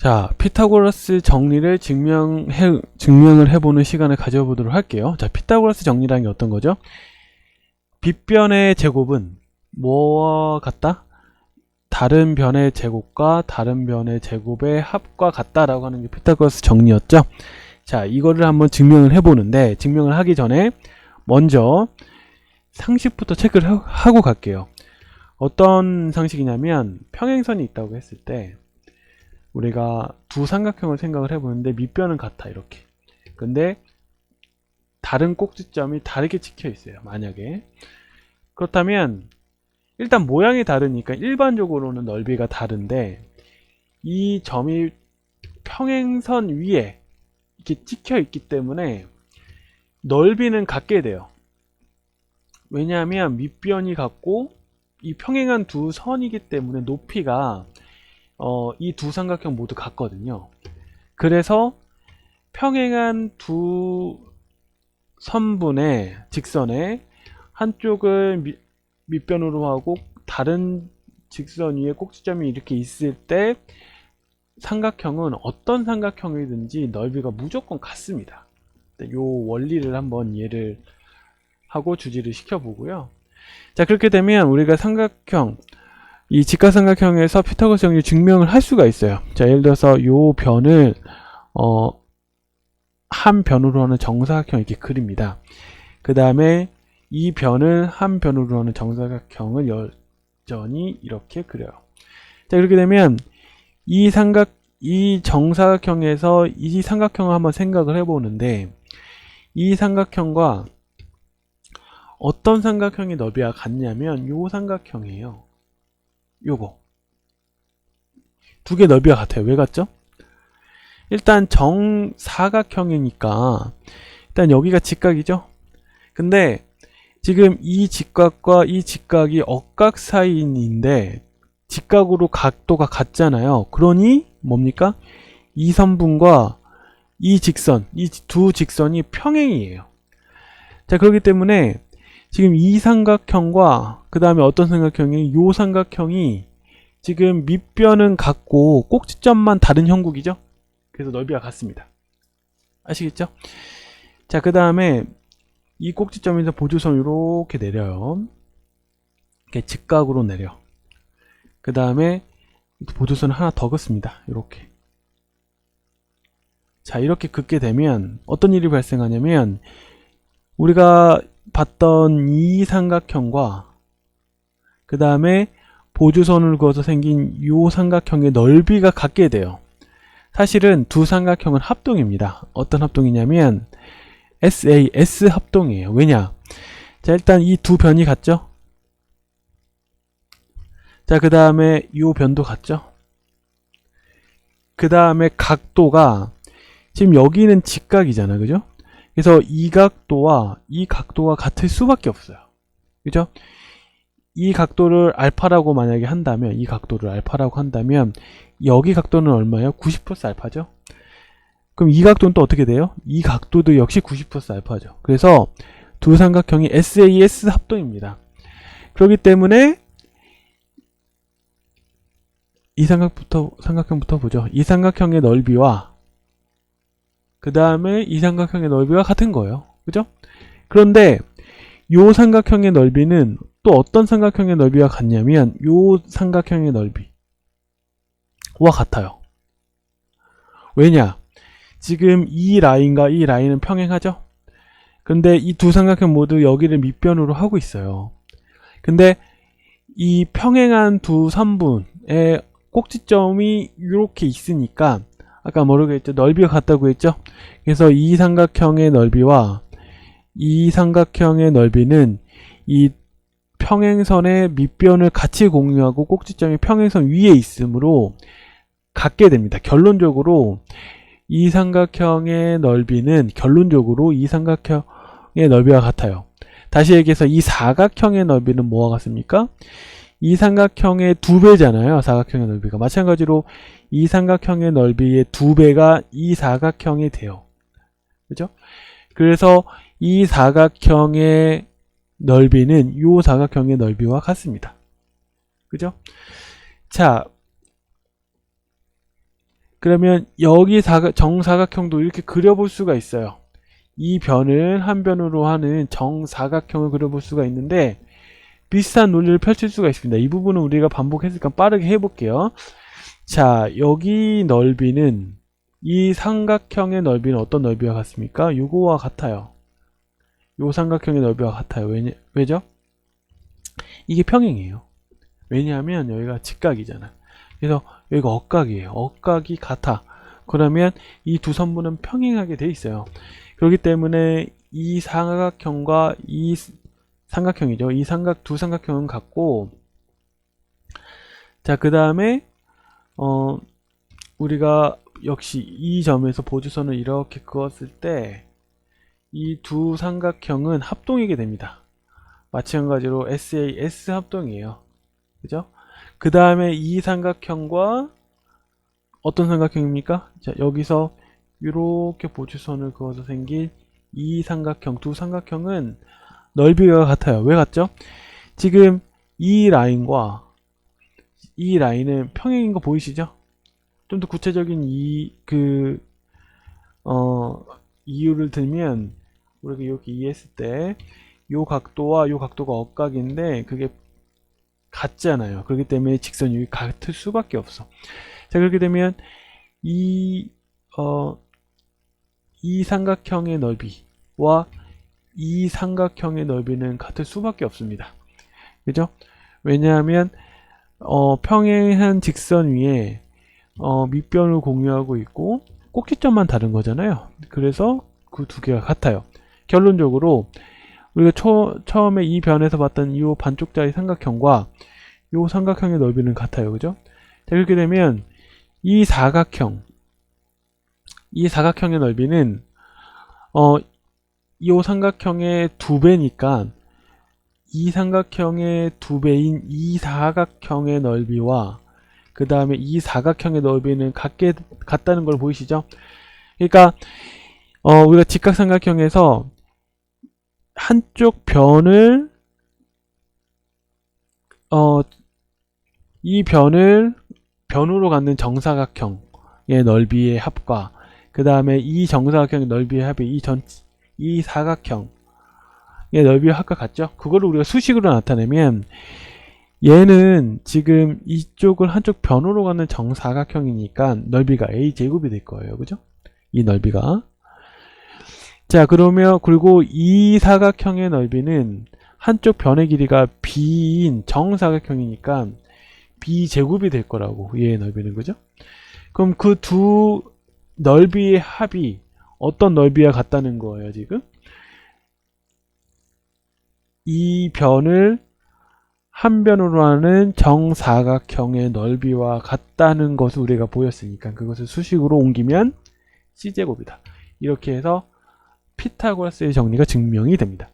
자, 피타고라스 정리를 증명해, 증명을 해보는 시간을 가져보도록 할게요. 자, 피타고라스 정리라는 게 어떤 거죠? 빗변의 제곱은 뭐와 같다? 다른 변의 제곱과 다른 변의 제곱의 합과 같다라고 하는 게 피타고라스 정리였죠. 자, 이거를 한번 증명을 해보는데, 증명을 하기 전에 먼저 상식부터 체크를 하- 하고 갈게요. 어떤 상식이냐면, 평행선이 있다고 했을 때, 우리가 두 삼각형을 생각을 해보는데 밑변은 같아 이렇게. 근데 다른 꼭지점이 다르게 찍혀 있어요 만약에. 그렇다면 일단 모양이 다르니까 일반적으로는 넓이가 다른데 이 점이 평행선 위에 이렇게 찍혀 있기 때문에 넓이는 같게 돼요. 왜냐하면 밑변이 같고 이 평행한 두 선이기 때문에 높이가 어, 이 두 삼각형 모두 같거든요. 그래서 평행한 두 선분의 직선의 한쪽을 밑, 밑변으로 하고 다른 직선 위에 꼭지점이 이렇게 있을 때 삼각형은 어떤 삼각형이든지 넓이가 무조건 같습니다. 이 원리를 한번 이해를 하고 주지를 시켜보고요. 자 그렇게 되면 우리가 삼각형 이 직각삼각형에서 피타고라스 정리 증명을 할 수가 있어요. 자, 예를 들어서 요 변을 어, 한 변으로 하는 정사각형 이렇게 그립니다. 그 다음에 이 변을 한 변으로 하는 정사각형을 여전히 이렇게 그려요. 자, 그렇게 되면 이 삼각 이 정사각형에서 이 삼각형을 한번 생각을 해보는데 이 삼각형과 어떤 삼각형의 넓이가 같냐면 요 삼각형이에요. 요거 두 개 넓이가 같아요. 왜 같죠? 일단 정사각형이니까 일단 여기가 직각이죠. 근데 지금 이 직각과 이 직각이 억각 사이인데 직각으로 각도가 같잖아요. 그러니 뭡니까? 이 선분과 이 직선, 이 두 직선이 평행이에요. 자, 그렇기 때문에 지금 이 삼각형과 그 다음에 어떤 삼각형이 요 삼각형이 지금 밑변은 같고 꼭지점만 다른 형국이죠. 그래서 넓이가 같습니다. 아시겠죠? 자, 그 다음에 이 꼭지점에서 보조선 이렇게 내려요. 이렇게 직각으로 내려. 그 다음에 보조선을 하나 더 긋습니다. 이렇게. 자, 이렇게 긋게 되면 어떤 일이 발생하냐면 우리가 봤던 이 삼각형과 그 다음에 보조선을 그어서 생긴 이 삼각형의 넓이가 같게 돼요. 사실은 두 삼각형은 합동입니다. 어떤 합동이냐면 SAS 합동이에요. 왜냐? 자 일단 이 두 변이 같죠? 자 그 다음에 이 변도 같죠? 그 다음에 각도가 지금 여기는 직각이잖아 그죠? 그래서 이 각도와 이 각도가 같을 수밖에 없어요. 그죠? 이 각도를 알파라고 만약에 한다면, 이 각도를 알파라고 한다면, 여기 각도는 얼마예요? 90 플러스 알파죠? 그럼 이 각도는 또 어떻게 돼요? 이 각도도 역시 90 플러스 알파죠. 그래서 두 삼각형이 SAS 합동입니다. 그렇기 때문에 이 삼각부터, 삼각형부터 보죠. 이 삼각형의 넓이와 그 다음에 이 삼각형의 넓이가 같은 거예요. 그죠? 그런데 요 삼각형의 넓이는 또 어떤 삼각형의 넓이가 같냐면 요 삼각형의 넓이와 같아요. 왜냐? 지금 이 라인과 이 라인은 평행하죠? 근데 이 두 삼각형 모두 여기를 밑변으로 하고 있어요. 근데 이 평행한 두 선분의 꼭지점이 이렇게 있으니까 아까 뭐라고 했죠? 넓이가 같다고 했죠? 그래서 이 삼각형의 넓이와 이 삼각형의 넓이는 이 평행선의 밑변을 같이 공유하고 꼭지점이 평행선 위에 있으므로 같게 됩니다. 결론적으로 이 삼각형의 넓이는 결론적으로 이 삼각형의 넓이와 같아요. 다시 얘기해서 이 사각형의 넓이는 뭐와 같습니까? 이 삼각형의 두 배잖아요. 사각형의 넓이가. 마찬가지로 이 삼각형의 넓이의 두 배가 이 사각형이 돼요. 그죠? 그래서 이 사각형의 넓이는 이 사각형의 넓이와 같습니다. 그죠? 자, 그러면 여기 사각, 정사각형도 이렇게 그려볼 수가 있어요. 이 변을 한 변으로 하는 정사각형을 그려볼 수가 있는데 비슷한 논리를 펼칠 수가 있습니다. 이 부분은 우리가 반복했으니까 빠르게 해볼게요. 자, 여기 넓이는 이 삼각형의 넓이는 어떤 넓이와 같습니까? 요거와 같아요. 요 삼각형의 넓이와 같아요. 왜냐, 왜죠? 이게 평행이에요. 왜냐하면 여기가 직각이잖아. 그래서 여기가 억각이에요. 억각이 같아. 그러면 이 두 선분은 평행하게 돼 있어요. 그렇기 때문에 이 삼각형과 이 삼각형이죠. 이 삼각 두 삼각형은 같고 자, 그 다음에 어 우리가 역시 이 점에서 보조선을 이렇게 그었을 때 이 두 삼각형은 합동이게 됩니다. 마찬가지로 SAS 합동이에요. 그죠? 그 다음에 이 삼각형과 어떤 삼각형입니까? 자, 여기서 이렇게 보조선을 그어서 생긴 이 삼각형, 두 삼각형은 넓이가 같아요. 왜 같죠? 지금 이 라인과 이 라인은 평행인 거 보이시죠? 좀 더 구체적인 이, 그, 어, 이유를 들면, 우리가 이렇게 이해했을 때, 요 각도와 요 각도가 억각인데, 그게 같잖아요. 그렇기 때문에 직선이 여기 같을 수밖에 없어. 자, 그렇게 되면, 이, 어, 이 삼각형의 넓이와 이 삼각형의 넓이는 같을 수밖에 없습니다. 그죠? 왜냐하면, 어, 평행한 직선 위에 어, 밑변을 공유하고 있고 꼭지점만 다른 거잖아요. 그래서 그 두 개가 같아요. 결론적으로 우리가 초, 처음에 이 변에서 봤던 이 반쪽짜리 삼각형과 이 삼각형의 넓이는 같아요. 그죠? 자, 이렇게 되면 이 사각형 이 사각형의 넓이는 어, 이 삼각형의 두 배니까 이 삼각형의 두 배인 이 사각형의 넓이와 그 다음에 이 사각형의 넓이는 같게 같다는 걸 보이시죠? 그러니까 어, 우리가 직각삼각형에서 한쪽 변을 어, 이 변을 변으로 갖는 정사각형의 넓이의 합과 그 다음에 이 정사각형의 넓이의 합이 이 전 이 사각형 의 넓이의 합과 같죠? 그거를 우리가 수식으로 나타내면 얘는 지금 이쪽을 한쪽 변으로 가는 정사각형이니까 넓이가 a 제곱이 될 거예요. 그죠? 이 넓이가. 자, 그러면 그리고 이 사각형의 넓이는 한쪽 변의 길이가 b인 정사각형이니까 b 제곱이 될 거라고 얘의 넓이는 그죠? 그럼 그 두 넓이의 합이 어떤 넓이와 같다는 거예요, 지금? 이 변을 한 변으로 하는 정사각형의 넓이와 같다는 것을 우리가 보였으니까 그것을 수식으로 옮기면 c제곱이다. 이렇게 해서 피타고라스의 정리가 증명이 됩니다.